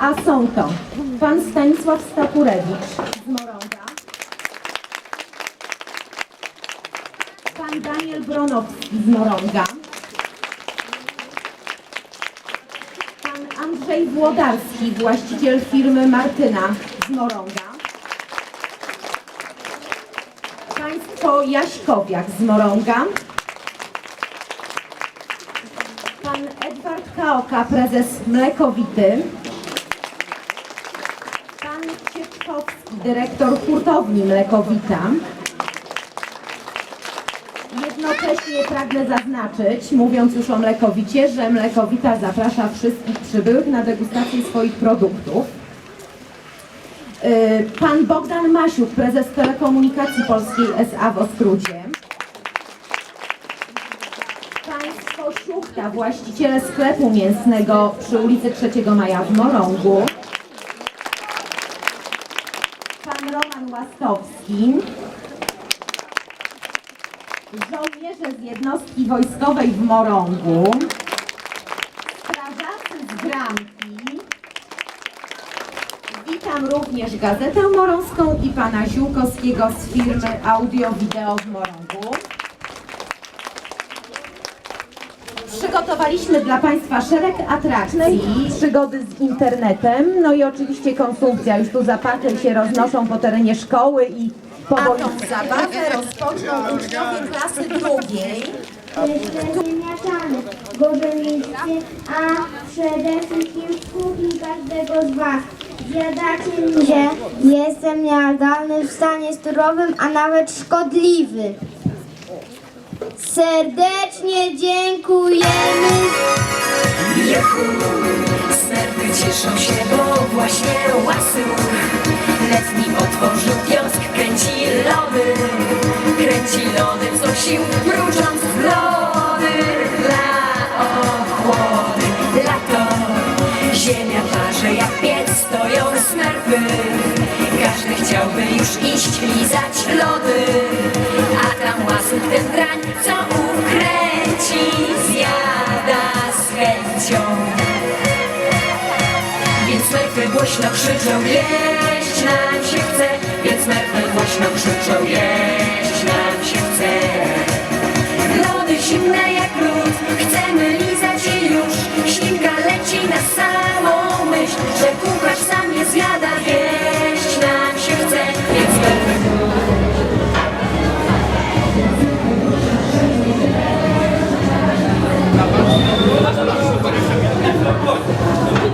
A są to pan Stanisław Stakurewicz z Morąga, pan Daniel Bronowski z Morąga, pan Andrzej Włodarski, właściciel firmy Martyna z Morąga, państwo Jaśkowiak z Morąga, pan Edward Kaoka, prezes Mlekowity, pan Kwiatkowski, dyrektor hurtowni Mlekowita. Jednocześnie pragnę zaznaczyć, mówiąc już o Mlekowicie, że Mlekowita zaprasza wszystkich przybyłych na degustację swoich produktów. Yy, Pan Bogdan Masiuk, prezes Telekomunikacji Polskiej SA w Ostrudzie. Państwo Siuchta, właściciele sklepu mięsnego przy ulicy 3 Maja w Morągu. Pan Roman Żołnierze z jednostki wojskowej w Morągu. Strażacy z Gramki. Witam również Gazetę Morąską i pana Ziółkowskiego z firmy Audio Wideo w Morągu. Przygotowaliśmy dla Państwa szereg atrakcji, przygody z internetem, no i oczywiście konsumpcja. Już tu zapachy się roznoszą po terenie szkoły i powoli. A tą zabawę rozpoczną uczniowie klasy drugiej. Jestem ziemniaczany, Boże miejsce, a przede wszystkim w kuchni każdego z Was. Zjadacie mnie, jestem niejadalny w stanie surowym, a nawet szkodliwy. Serdecznie dziękujemy. Juhu, smerfy cieszą się, bo właśnie łasy Letni otworzył kiosk, kręci lody Kręci lody co sił, mrucząc lody Dla ochłody, lato Ziemia parze jak piec, stoją smerfy Każdy chciałby już iść, lizać lody głośno krzyczą jeść nam się chce Więc smerfy głośno krzyczą jeść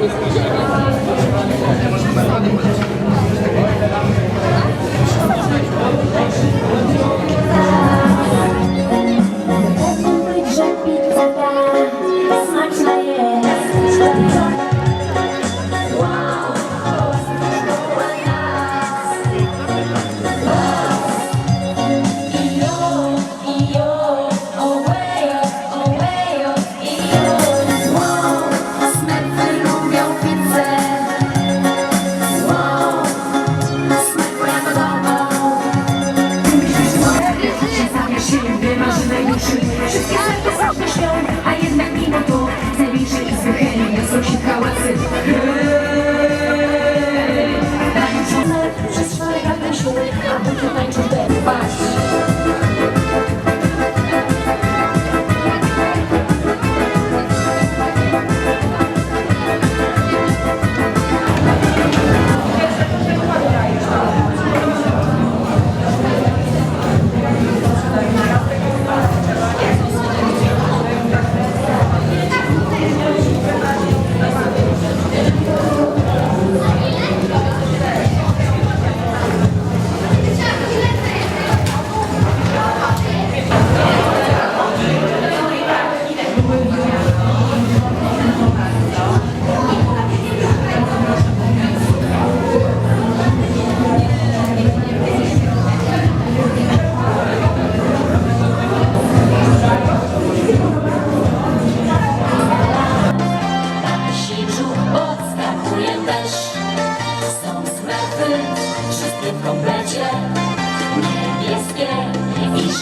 Że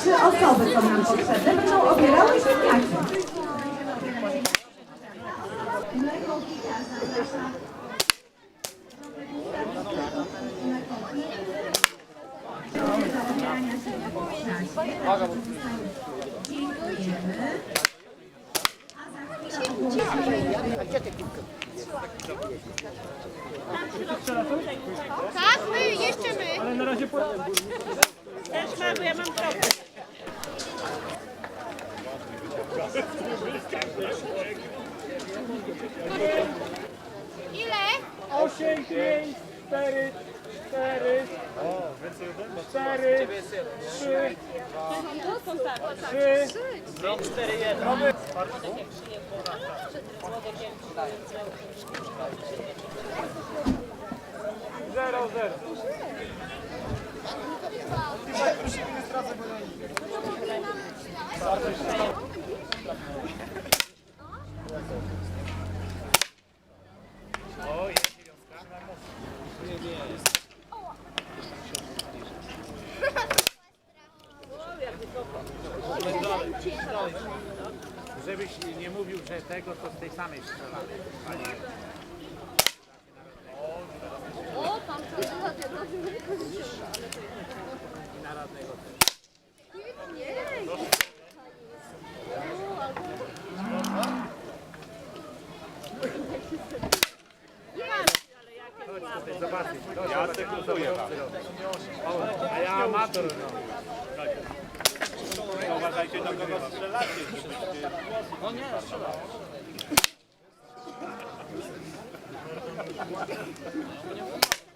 trzy osoby są nam potrzebne, będą obierały ziemniaki. Tak, my, jeszcze my. Ale na razie po... Też ma, bo ja mam trochę. Ile? 8, 5, 4, 4, 4, 3, 3, Zero, zero. Żebyś nie mówił, że tego to z tej samej strzelamy. O, tam to była jedna Zobaczcie, to ja sekutuję A ja amator. No. Uważajcie, do kogo strzelacie. No nie, strzelam.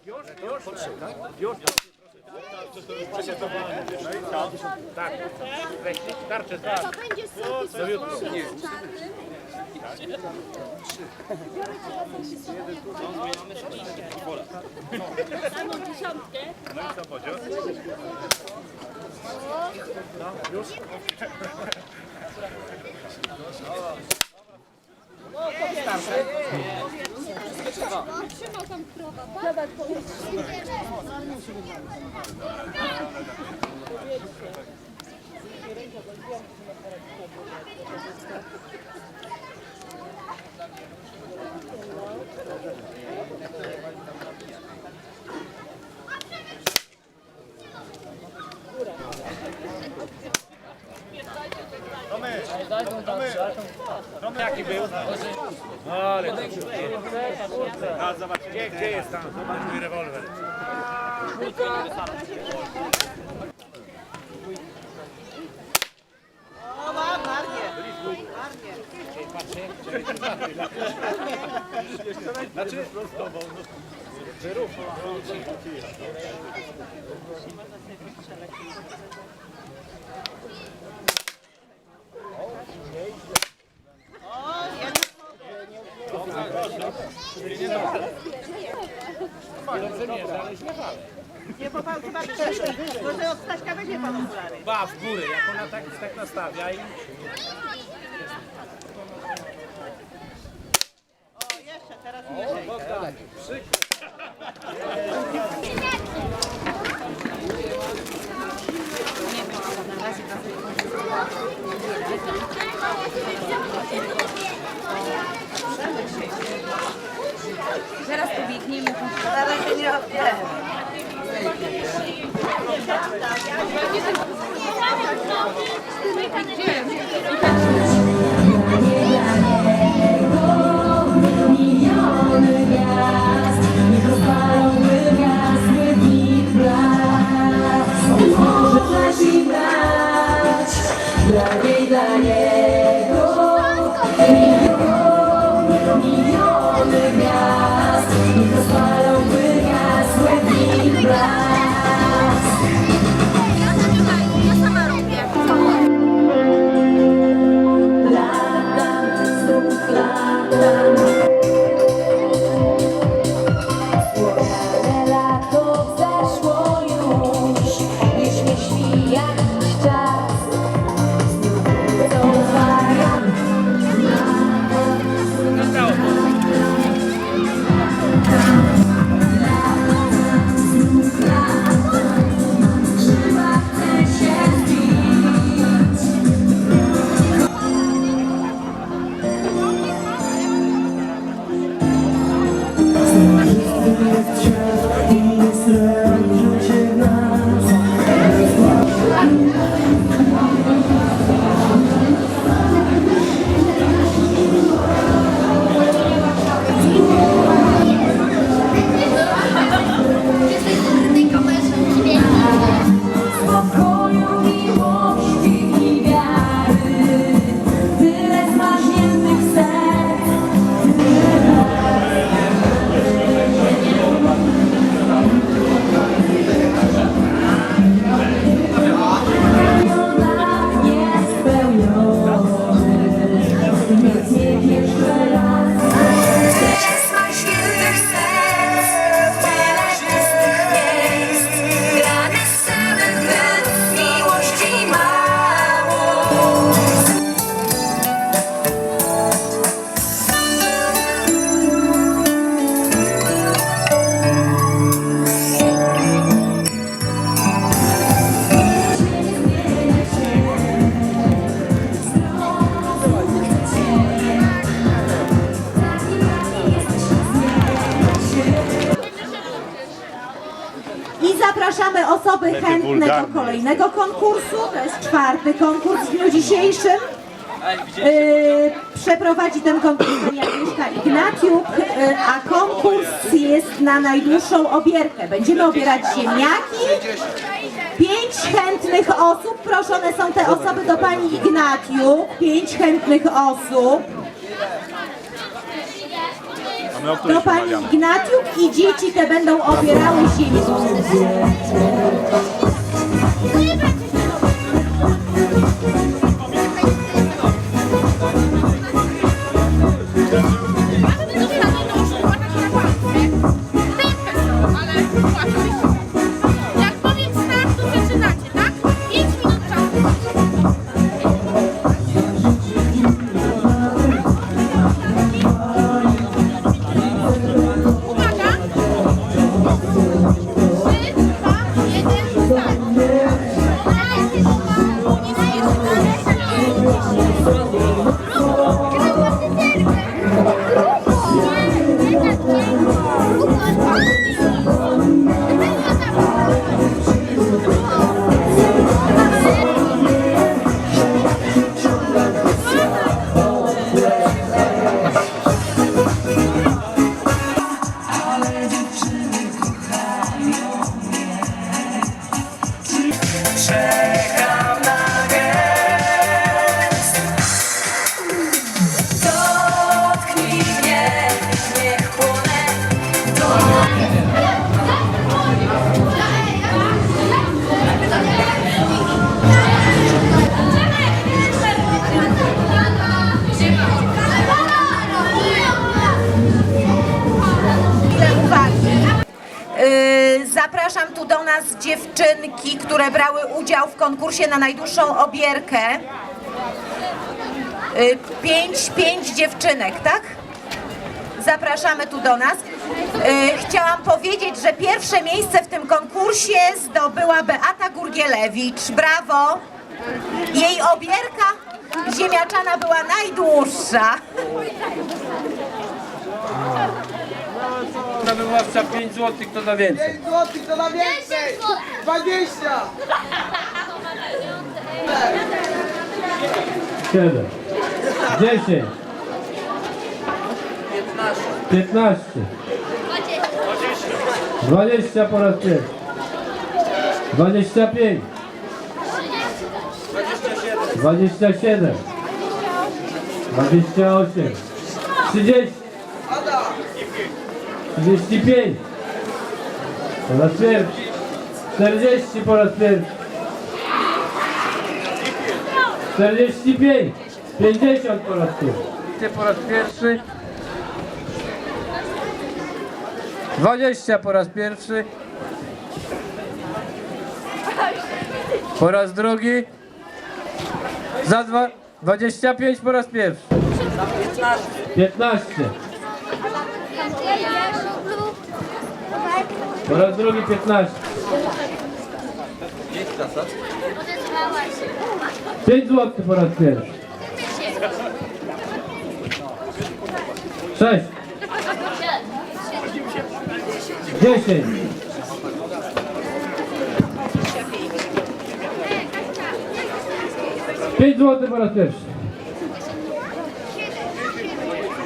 Już, już, już. Tak, weź tarczę, tak. To będzie sobie samą dziesiątkę. No i co, Bodzio? No, już? Trzymał tam krowa, tak? Jaki był? No ale to A zobacz, gdzie, gdzie jest tam? Zobacz mój rewolwer. Znaczy, Nie, bo pan chyba krzyczy. Może od Staśka weźmie pan okulary. Ba, w górę, jak ona tak, tak nastawia i... O, jeszcze, teraz nie. niżej. Bogdan, przykro. Zapraszamy osoby chętne do kolejnego konkursu. To jest czwarty konkurs w dniu dzisiejszym. Yy, przeprowadzi ten konkurs pani Agnieszka Ignaciuk, yy, a konkurs jest na najdłuższą obierkę. Będziemy obierać ziemniaki. Pięć chętnych osób, proszone są te osoby do pani Ignaciuk. Pięć chętnych osób. Do pani Ignatiuk i dzieci te będą obierały ziemniaki. Jak nas dziewczynki, które brały udział w konkursie na najdłuższą obierkę. Yy, Pięć, pięć dziewczynek, tak? zapraszamy tu do nas. E, Chciałam powiedzieć, że pierwsze miejsce w tym konkursie zdobyła Beata Gurgielewicz. Brawo! Jej obierka ziemiaczana była najdłuższa. Na wywłaszcza 5 zł, kto da więcej. 5 zł, to na więcej! 20! 7, 10, 15, 20 po raz pierwszy, 25, 27, 28, 30, 35, po raz pierwszy, 40 po raz pierwszy, 45, 50 po raz pierwszy. Po raz pierwszy. 20 po raz pierwszy. Po raz drugi. Za dwa. 25 po raz pierwszy. 15. Po drugi 15. 5 zł po raz pierwszy. 6. 10. Pięć zł po raz pierwszy.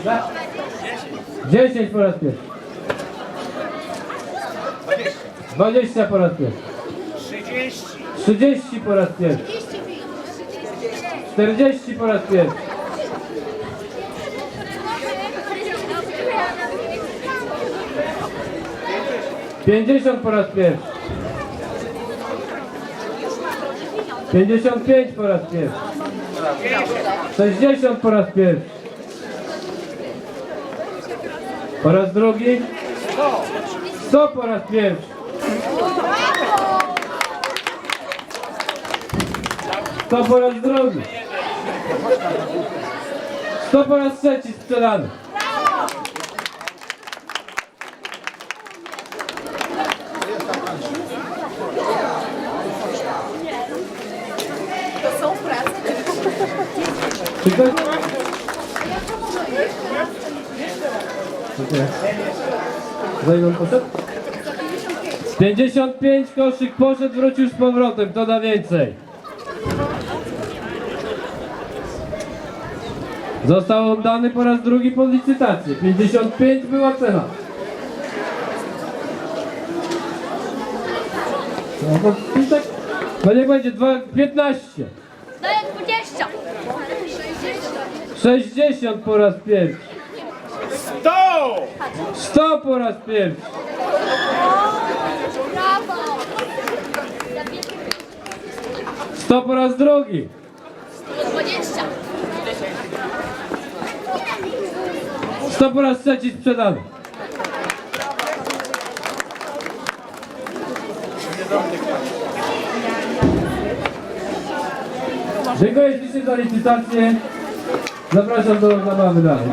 Za- Dziesięć po raz pierwszy. Dwadzieścia po raz pierwszy. Trzydzieści po raz pierwszy. Czterdzieści po raz pierwszy. Pięćdziesiąt po raz pierwszy. Pięćdziesiąt pięć po raz pierwszy. Sześćdziesiąt po raz pierwszy. Po raz drugi. Sto po raz pierwszy. Sto po raz drugi. Sto po raz trzeci sprzedany. Czy ktoś... Dziękuję. Za ile on poszedł? 55 koszyk poszedł, wrócił z powrotem. Kto da więcej? Został oddany po raz drugi pod licytację. 55 była cena. No to tak, no niech będzie dwa- 15. Daję 20. 60 po raz pierwszy. 100! 100 po raz pierwszy. Brawo. 100 po raz drugi. 20. 100 po raz trzeci sprzedany. Dziękuję ślicznie za licytację. Zapraszam do zabawy dalej.